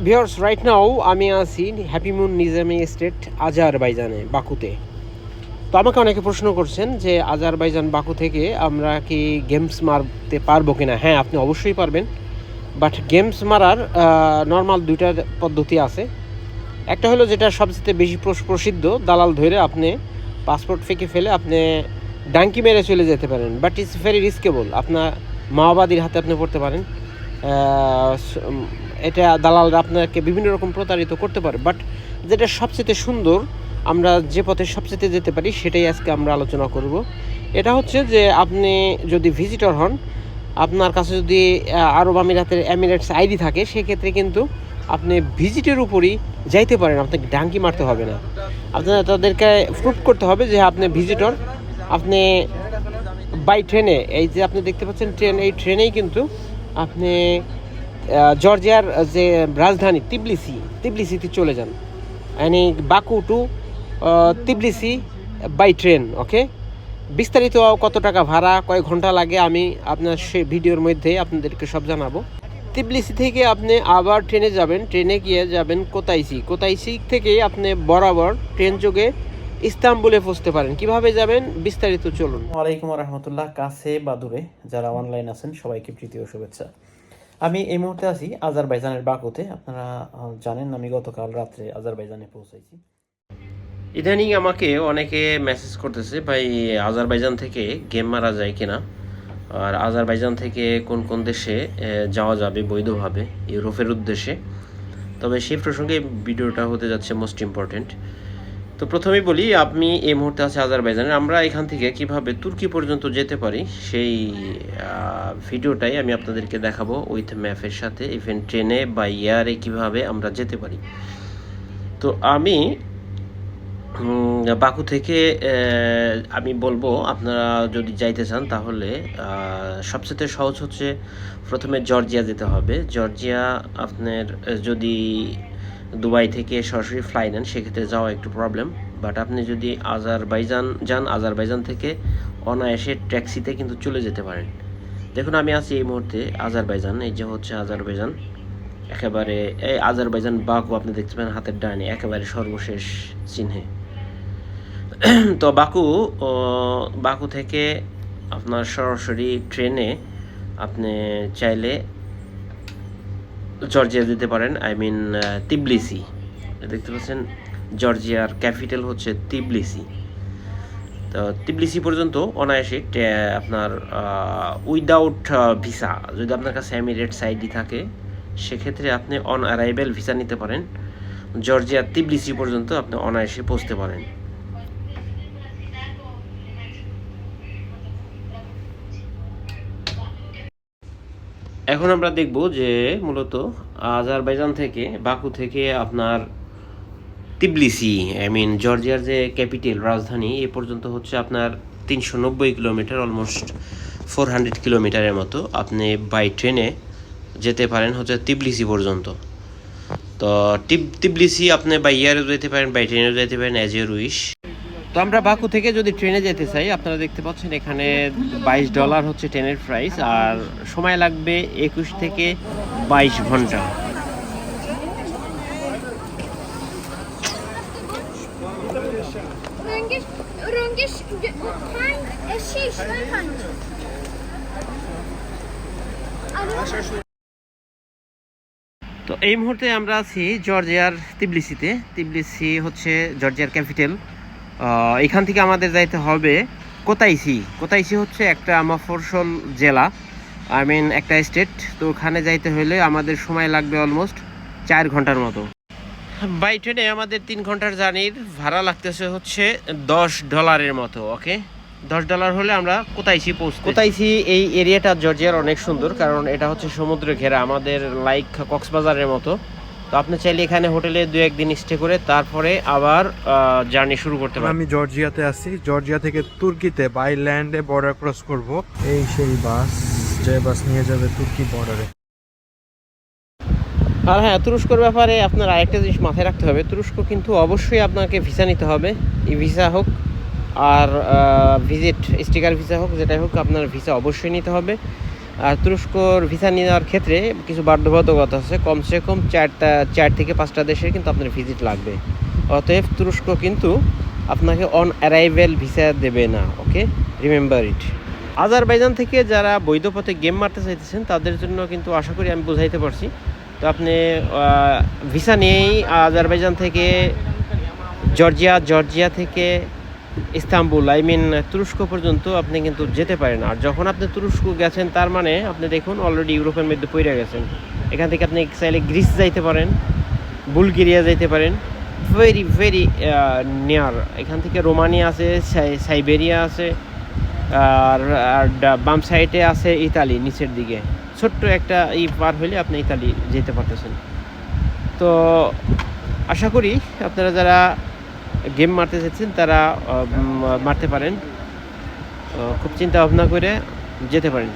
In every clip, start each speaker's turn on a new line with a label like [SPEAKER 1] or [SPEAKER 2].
[SPEAKER 1] Viewers right now আমি আছি happy moon Nizami state আজারবাইজানে বাকুতে তো আমাকে অনেকে প্রশ্ন করছেন যে আজারবাইজান বাকু থেকে আমরা কি গেমস মারতে পারব কিনা? হ্যাঁ আপনি অবশ্যই পারবেন। বাট গেমস মারার নর্মাল দুইটা পদ্ধতি আছে। একটা হলো যেটা সবচেয়ে বেশি প্রস- প্রসিদ্ধ, দালাল ধরে আপনি পাসপোর্ট ফেঁকে ফেলে আপনি ডাঙ্কি মেরে চলে যেতে পারেন। বাট ইটস ভেরি রিস্কেবল আপনার মাওবাদীর হাতে আপনি পড়তে পারেন। এটা দালালরা আপনাকে বিভিন্ন রকম প্রতারিত করতে পারে। বাট যেটা সবচেয়ে সুন্দর, আমরা যে পথে সবচেয়ে যেতে পারি, সেটাই আজকে আমরা আলোচনা করব। এটা হচ্ছে যে আপনি যদি ভিজিটর হন, আপনার কাছে যদি আরব আমিরাতের এমিরেটস আইডি থাকে, সেক্ষেত্রে কিন্তু আপনি ভিজিটের উপরই যাইতে পারেন। আপনাকে ডাঙ্কি মারতে হবে না। আপনার তাদেরকে প্রুভ করতে হবে যে আপনি ভিজিটর আপনি বাই ট্রেনে এই যে আপনি দেখতে পাচ্ছেন ট্রেন এই ট্রেনেই কিন্তু আপনি জর্জিয়ার যে রাজধানী তিবলিসি, তিবলিসিতে চলে যান। মানে Baku to Tbilisi by train, okay? বিস্তারিত কত টাকা ভাড়া, কয় ঘণ্টা লাগে, আমি আপনার সে ভিডিওর মধ্যে আপনাদেরকে সব জানাব। তিবলিসি থেকে আপনি আবার ট্রেনে যাবেন। ট্রেনে গিয়ে যাবেন কোতাইসি। কোতাইসি থেকে আপনি বরাবর ট্রেন যোগে ইস্তাম্বুলে পৌঁছতে পারেন। কীভাবে যাবেন? বিস্তারিত চলুন।
[SPEAKER 2] ওয়ালাইকুম রহমতুল্লাহ। কাছে বা দূরে যারা অনলাইন আছেন, সবাইকে প্রীতি ও শুভেচ্ছা। আমি এই মুহূর্তে আছি আজারবাইজানের বাকুতে। আপনারা জানেন আমি গতকাল রাত্রে আজারবাইজানে পৌঁছেছি
[SPEAKER 1] ইদানিং আমাকে অনেকে মেসেজ করতেছে, ভাই, আজারবাইজান থেকে গেম মারা যায় কিনা? আর আজারবাইজান থেকে কোন কোন দেশে যাওয়া যাবে বৈধভাবে, ইউরোপের উদ্দেশ্যে? তবে সেই প্রসঙ্গে ভিডিওটা হতে যাচ্ছে মোস্ট ইম্পর্টেন্ট তো প্রথমেই বলি, আপনি এই মুহূর্তে আছে আজারবাইজানে আমরা এখান থেকে কীভাবে তুর্কি পর্যন্ত যেতে পারি, সেই ভিডিওটাই আমি আপনাদেরকে দেখাবো উইথ ম্যাপের সাথে ইভেন ট্রেনে বা এয়ারে কীভাবে আমরা যেতে পারি। তো আমি বাকু থেকে আমি বলব, আপনারা যদি যাইতে চান তাহলে সবচেয়ে সহজ হচ্ছে প্রথমে জর্জিয়া যেতে হবে। জর্জিয়া আপনার, যদি দুবাই থেকে সরাসরি ফ্লাই নেন, সেক্ষেত্রে যাওয়া একটু প্রবলেম বাট আপনি যদি আজারবাইজান যান, আজারবাইজান থেকে অনায়াসে ট্যাক্সিতে কিন্তু চলে যেতে পারেন। দেখুন, আমি আছি এই মুহূর্তে আজারবাইজান, এই যে হচ্ছে আজারবাইজান। একেবারে, এই আজারবাইজান বাকু আপনি দেখতে পাবেন হাতের ডানে, একেবারে সর্বশেষ চিহ্নে। তো বাকু বাকু থেকে আপনার সরাসরি ট্রেনে আপনি চাইলে জর্জিয়া যেতে পারেন আই মিন তিবলিসি দেখতে পাচ্ছেন, জর্জিয়ার ক্যাপিটাল হচ্ছে তিবলিসি তো তিবলিসি পর্যন্ত অনায়াসে আপনার উইদাউট ভিসা যদি আপনার কাছে এমিরেটস আইডি থাকে, সেক্ষেত্রে আপনি অন অ্যারাইভেল ভিসা নিতে পারেন। জর্জিয়া তিবলিসি পর্যন্ত আপনি অনায়াসে পৌঁছতে পারেন। এখন আমরা দেখব যে মূলত আজারবাইজান থেকে, বাকু থেকে আপনার তিবলিসি আই মিন জর্জিয়ার যে ক্যাপিটাল রাজধানী, এ পর্যন্ত হচ্ছে আপনার তিনশো নব্বই কিলোমিটার অলমোস্ট ফোর হান্ড্রেড কিলোমিটারের মতো আপনি বাই ট্রেনে যেতে পারেন হচ্ছে তিবলিসি পর্যন্ত। তো তিবলিসি আপনি বাই ইয়ারে যেতে পারেন বাই ট্রেনেও যেতে পারেন অ্যাজ ইউর উইশ তো আমরা বাকু থেকে যদি ট্রেনে যেতে চাই আপনারা দেখতে পাচ্ছেন এখানে বাইশ ডলার হচ্ছে ট্রেনের প্রাইস আর সময় লাগবে একুশ থেকে বাইশ
[SPEAKER 3] ঘণ্টা.
[SPEAKER 1] তো এই মুহূর্তে আমরা আছি জর্জিয়ার তিবলিসিতে। তিবলিসি হচ্ছে জর্জিয়ার ক্যাপিটাল। এখান থেকে আমাদের যাইতে হবে কোতাইসি কোতাইসি হচ্ছে একটা মফরসল জেলা আই মিন একটা স্টেট তো ওখানে যাইতে হলে আমাদের সময় লাগবে অলমোস্ট চার ঘণ্টার মতো। বাই ট্রেনে আমাদের তিন ঘণ্টার জার্নির ভাড়া লাগতেছে হচ্ছে দশ ডলারের মতো ওকে দশ ডলার হলে আমরা কোতাইসি পৌঁছ কোতাইসি এই এরিয়াটা জর্জিয়ার অনেক সুন্দর কারণ এটা হচ্ছে সমুদ্রে ঘেরা আমাদের লাইক কক্সবাজারের মতো। তো আপনি চাইলে এখানে হোটেলে দু একদিন স্টে করে তারপরে আবার জার্নি শুরু করতে পারেন।
[SPEAKER 4] আমি জর্জিয়াতে আছি। জর্জিয়া থেকে তুর্কিতে বাই ল্যান্ডে বর্ডার ক্রস করব। এই সেই বাস যে বাস নিয়ে যাবে তুর্কি বর্ডারে
[SPEAKER 1] আর হ্যাঁ তুরস্কর ব্যাপারে আপনার আরেকটা জিনিস মাথায় রাখতে হবে। তুরস্ক কিন্তু অবশ্যই আপনাকে ভিসা নিতে হবে। ই ভিসা হোক আর ভিজিট স্টিকার ভিসা হোক যেটাই হোক আপনার ভিসা অবশ্যই নিতে হবে। আর তুরস্কর ভিসা নেওয়ার ক্ষেত্রে কিছু বাধ্যবাধকতা আছে। কমসে কম চারটা, চার থেকে পাঁচটা দেশের কিন্তু আপনার ভিজিট লাগবে। অতএব তুরস্ক কিন্তু আপনাকে অন অ্যারাইভেল ভিসা দেবে না ওকে রিমেম্বার ইট আজারবাইজান থেকে যারা বৈধ পথে গেম মারতে চাইতেছেন, তাদের জন্য কিন্তু আশা করি আমি বুঝাইতে পারছি। তো আপনি ভিসা নিয়েই আজারবাইজান থেকে, জর্জিয়া জর্জিয়া থেকে ইস্তাম্বুল আই মিন তুরস্ক পর্যন্ত আপনি কিন্তু যেতে পারেন। আর যখন আপনি তুরস্ক গেছেন, তার মানে আপনি দেখুন অলরেডি ইউরোপের মধ্যে পড়ে গেছেন। এখান থেকে আপনি চাইলে গ্রিস যাইতে পারেন, বুলগেরিয়া যাইতে পারেন। ভেরি ভেরি নিয়ার এখান থেকে রোমানিয়া আছে সাইবেরিয়া আছে, আর আর বাম সাইডে আছে ইতালি, নিচের দিকে। ছোট্ট একটা ই পার হলে আপনি ইতালি যেতে পারতেছেন। তো, আশা করি আপনারা যারা গেম মারতে চাচ্ছেন তারা মারতে পারেন। খুব চিন্তা ভাবনা করে যেতে পারেন।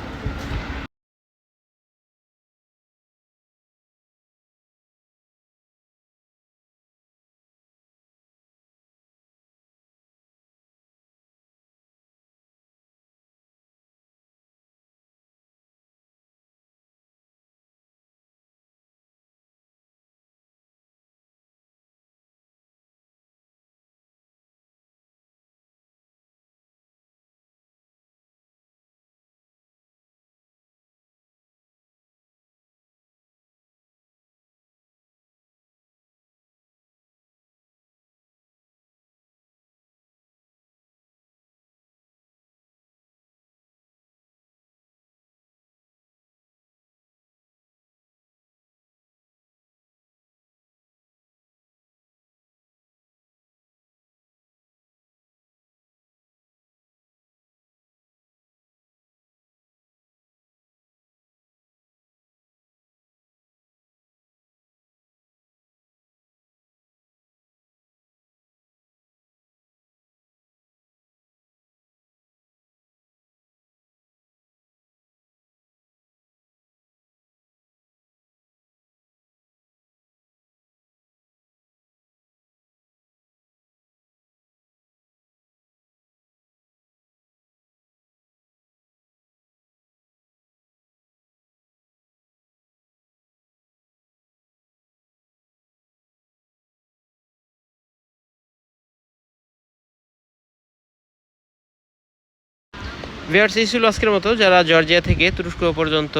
[SPEAKER 1] ভিয়ার্স এই ছিল আজকের মতো। যারা জর্জিয়া থেকে তুরস্ক পর্যন্ত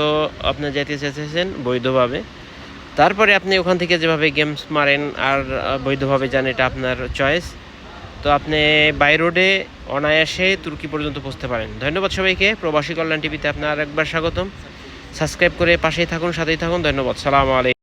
[SPEAKER 1] আপনি যেতে চেয়েছেন বৈধভাবে। তারপরে আপনি ওখান থেকে যেভাবে গেমস মারেন আর বৈধভাবে যান, এটা আপনার চয়েস তো আপনি বাই রোডে অনায়াসে তুর্কি পর্যন্ত পৌঁছতে পারেন। ধন্যবাদ সবাইকে। প্রবাসী কল্যাণ টিভিতে আপনার একবার স্বাগতম। সাবস্ক্রাইব করে পাশেই থাকুন, সাথেই থাকুন। ধন্যবাদ। সালাম আলাইকুম।